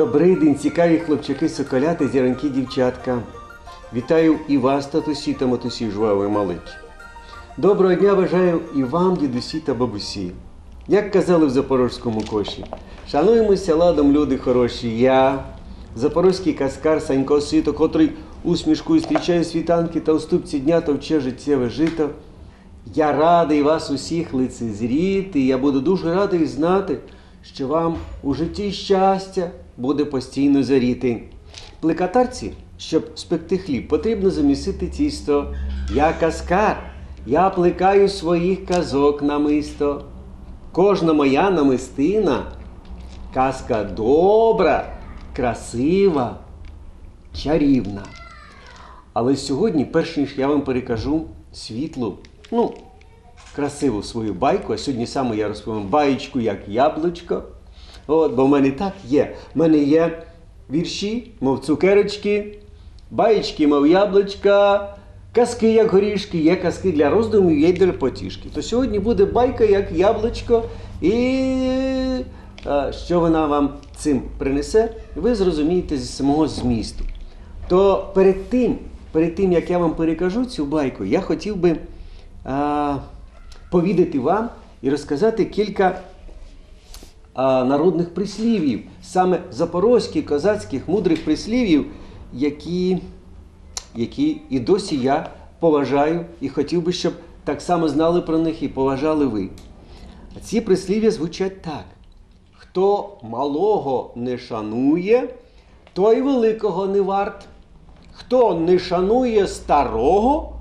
Добрий день, цікаві хлопчаки, соколяти, зіранки, дівчатка. Вітаю і вас, татусі та матусі, жваві малечі. Доброго дня бажаю і вам, дідусі та бабусі. Як казали в запорозькому коші, шануємося ладом, люди хороші. Я, запорозький каскар Санько Сито, котрий усмішкою зустрічає світанки та уступці дня товче життєве жито. Я радий вас усіх лицезріти. Я буду дуже радий знати, що вам у житті щастя буде постійно заріти. Плекатарці, щоб спекти хліб, потрібно замісити тісто. Я каскар, я плекаю своїх казок намисто. Кожна моя намистина казка добра, красива, чарівна. Але сьогодні, перш ніж я вам перекажу світлу, ну, красиву свою байку, а сьогодні саме я розповім баєчку як яблучко. От, бо в мене так є. В мене є вірші, мов цукерочки, баєчки, мов яблучка, казки, як горішки, є казки для роздумів, є для потішки. То сьогодні буде байка як яблучко, і е, що вона вам цим принесе, ви зрозумієте зі самого змісту. То перед тим, перед тим, як я вам перекажу цю байку, я хотів би а, повідати вам і розказати кілька народних прислів'їв, саме запорозьких, козацьких, мудрих прислів'їв, які, які і досі я поважаю і хотів би, щоб так само знали про них і поважали ви. Ці прислів'я звучать так: хто малого не шанує, той великого не варт. Хто не шанує старого,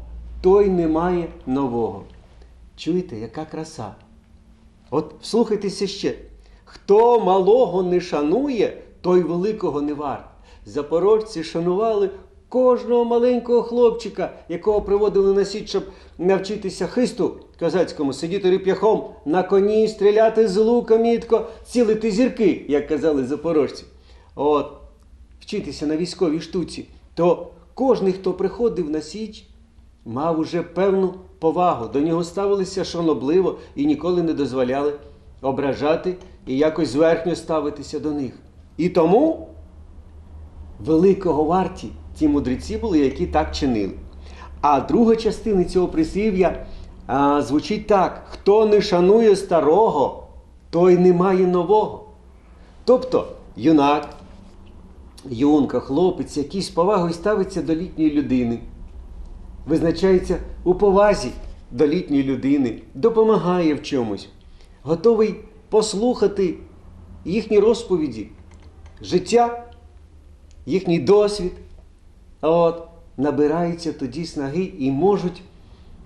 той не має нового. Чуєте, яка краса? От слухайтеся ще. Хто малого не шанує, той великого не варт. Запорожці шанували кожного маленького хлопчика, якого приводили на січ, щоб навчитися хисту козацькому, сидіти реп'яхом на коні, стріляти з лука мітко, цілити зірки, як казали запорожці. От, вчитися на військовій штуці, то кожен, хто приходив на січ, мав уже певну повагу. До нього ставилися шанобливо і ніколи не дозволяли ображати і якось зверхньо ставитися до них. І тому великого варті ті мудреці були, які так чинили. А друга частина цього прислів'я а, звучить так: хто не шанує старого, той не має нового. Тобто юнак, юнка, хлопець, який з повагою ставиться до літньої людини, визначається у повазі до літньої людини, допомагає в чомусь, готовий послухати їхні розповіді, життя, їхній досвід. От, набираються тоді снаги і можуть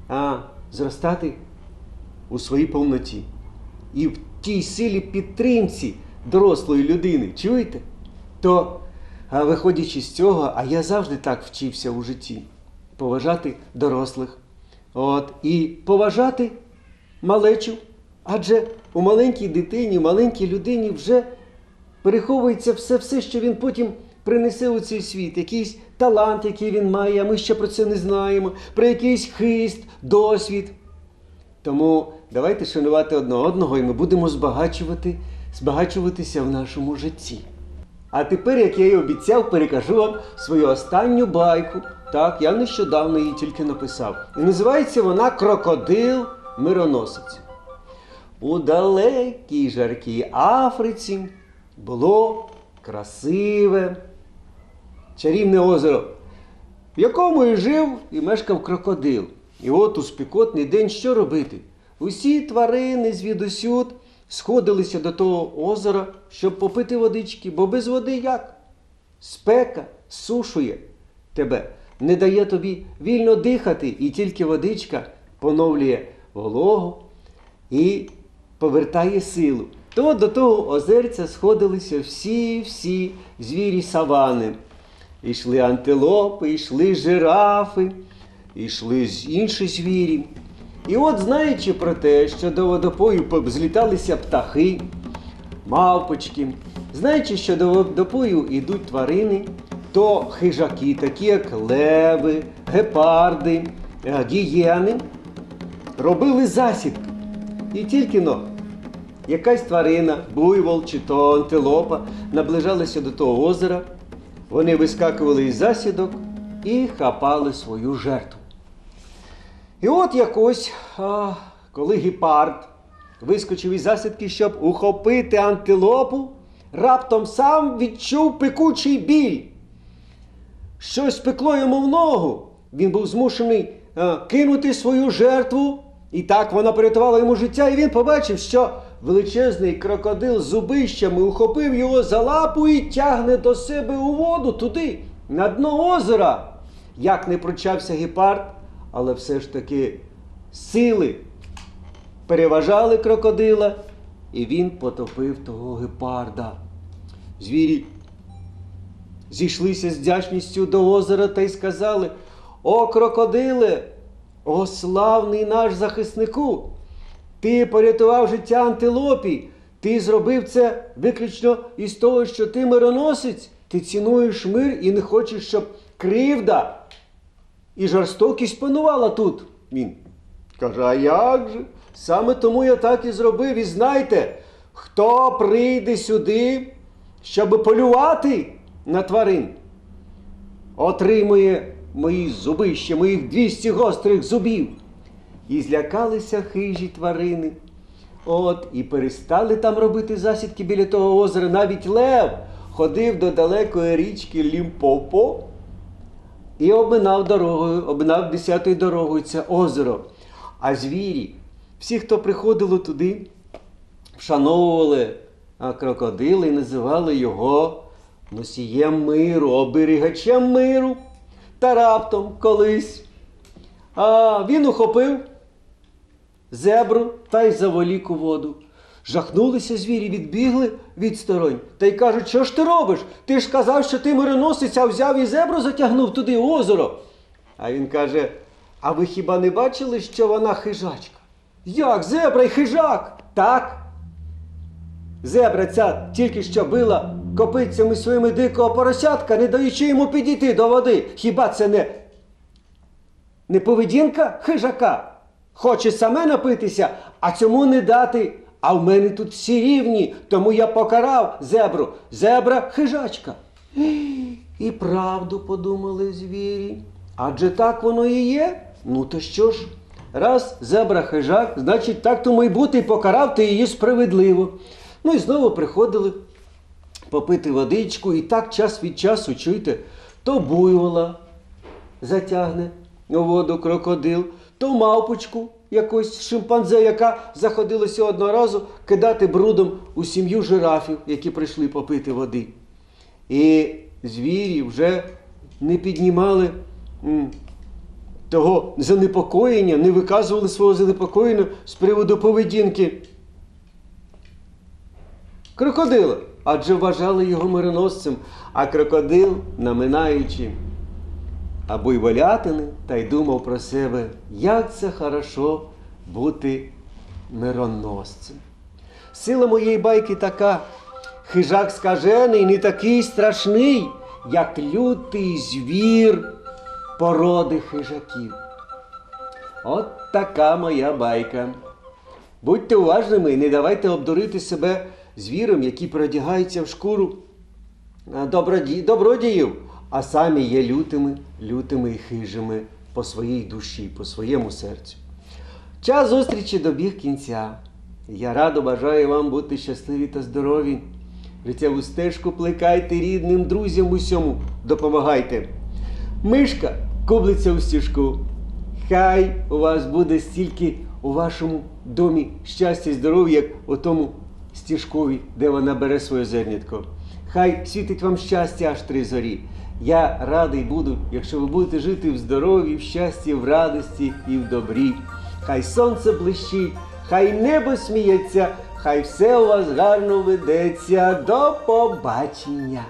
а, зростати у своїй повноті. І в тій силі підтримці дорослої людини, чуєте? То, а, виходячи з цього, а я завжди так вчився у житті поважати дорослих. От, і поважати малечу. Адже у маленькій дитині, маленькій людині вже переховується все, все, що він потім принесе у цей світ, якийсь талант, який він має, а ми ще про це не знаємо, про якийсь хист, досвід. Тому давайте шанувати одне одного, і ми будемо збагачувати, збагачуватися в нашому житті. А тепер, як я і обіцяв, перекажу вам свою останню байку. Так, я нещодавно її тільки написав. І називається вона Крокодил Мироносець. У далекій жаркій Африці було красиве, чарівне озеро, в якому і жив і мешкав крокодил. І от у спекотний день що робити? Усі тварини звідусюд сходилися до того озера, щоб попити водички, бо без води як? Спека сушує тебе, не дає тобі вільно дихати, і тільки водичка поновлює вологу і повертає силу. То до того озерця сходилися всі-всі звірі савани. Ішли антилопи, йшли жирафи, ішли з інші звірі. І от, знаючи про те, що до водопою зліталися птахи, мавпочки, знаючи, що до водопою йдуть тварини, то хижаки, такі як леви, гепарди, гієни, робили засідки. І тільки но якась тварина, буйвол чи то антилопа, наближалися до того озера, вони вискакували із засідок і хапали свою жертву. І от якось, коли гепард вискочив із засідки, щоб ухопити антилопу, раптом сам відчув пекучий біль. Щось пекло йому в ногу. Він був змушений кинути свою жертву, і так вона порятувала йому життя, і він побачив, що величезний крокодил з зубищами ухопив його за лапу і тягне до себе у воду туди, на дно озера. Як не пручався гепард, але все ж таки сили переважали крокодила, і він потопив того гепарда. Звірі зійшлися з вдячністю до озера та й сказали: О, крокодиле, о славний наш захиснику! Ти порятував життя антилопі, ти зробив це виключно із того, що ти мироносець, ти цінуєш мир і не хочеш, щоб кривда і жорстокість панувала тут. Він каже, а як же? Саме тому я так і зробив. І знайте, хто прийде сюди, щоб полювати на тварин, отримує мої зубища, моїх 200 гострих зубів. І злякалися хижі тварини. От, і перестали там робити засідки біля того озера. Навіть лев ходив до далекої річки Лімпопо і обминав дорогою, обминав десятою дорогою це озеро. А звірі, всі, хто приходили туди, вшановували а, крокодила і називали його носієм миру, оберігачем миру. Та раптом колись а, він ухопив зебру та й заволік у воду. Жахнулися звірі, відбігли відсторонь та й кажуть, що ж ти робиш? Ти ж казав, що ти мироносець, а взяв і зебру затягнув туди озеро. А він каже: А ви хіба не бачили, що вона хижачка? Як зебра й хижак? Так. Зебра ця тільки що била копицями своїми дикого поросятка, не даючи йому підійти до води. Хіба це не, не поведінка хижака? Хоче саме напитися, а цьому не дати. А в мене тут всі рівні, тому я покарав зебру. Зебра хижачка. І правду подумали звірі. Адже так воно і є. Ну то що ж? Раз зебра хижак, значить так тому й бути, і покарав ти її справедливо. Ну і знову приходили попити водичку, і так час від часу, чуєте, то буйвола затягне у воду крокодил, то мавпочку якось шимпанзе, яка заходилася одного разу кидати брудом у сім'ю жирафів, які прийшли попити води. І звірі вже не піднімали того занепокоєння, не виказували свого занепокоєння з приводу поведінки крокодила, адже вважали його мироносцем, а крокодил, наминаючи або й волятини, та й думав про себе, як це хорошо бути мироносцем. Сила моєї байки така, хижак скажений не такий страшний, як лютий звір породи хижаків. От така моя байка. Будьте уважними і не давайте обдурити себе звіром, які передягаються в шкуру добродіїв, а самі є лютими, лютими і хижими по своїй душі, по своєму серцю. Час зустрічі добіг кінця. Я радо бажаю вам бути щасливі та здорові. Життєву стежку плекайте рідним друзям усьому допомагайте. Мишка кублиться у стіжку. Хай у вас буде стільки у вашому домі щастя і здоров'я, як у тому стіжкові, де вона бере своє зернятко. Хай світить вам щастя аж три зорі. Я радий буду, якщо ви будете жити в здоров'ї, в щасті, в радості і в добрі. Хай сонце блищить, хай небо сміється, хай все у вас гарно ведеться. До побачення!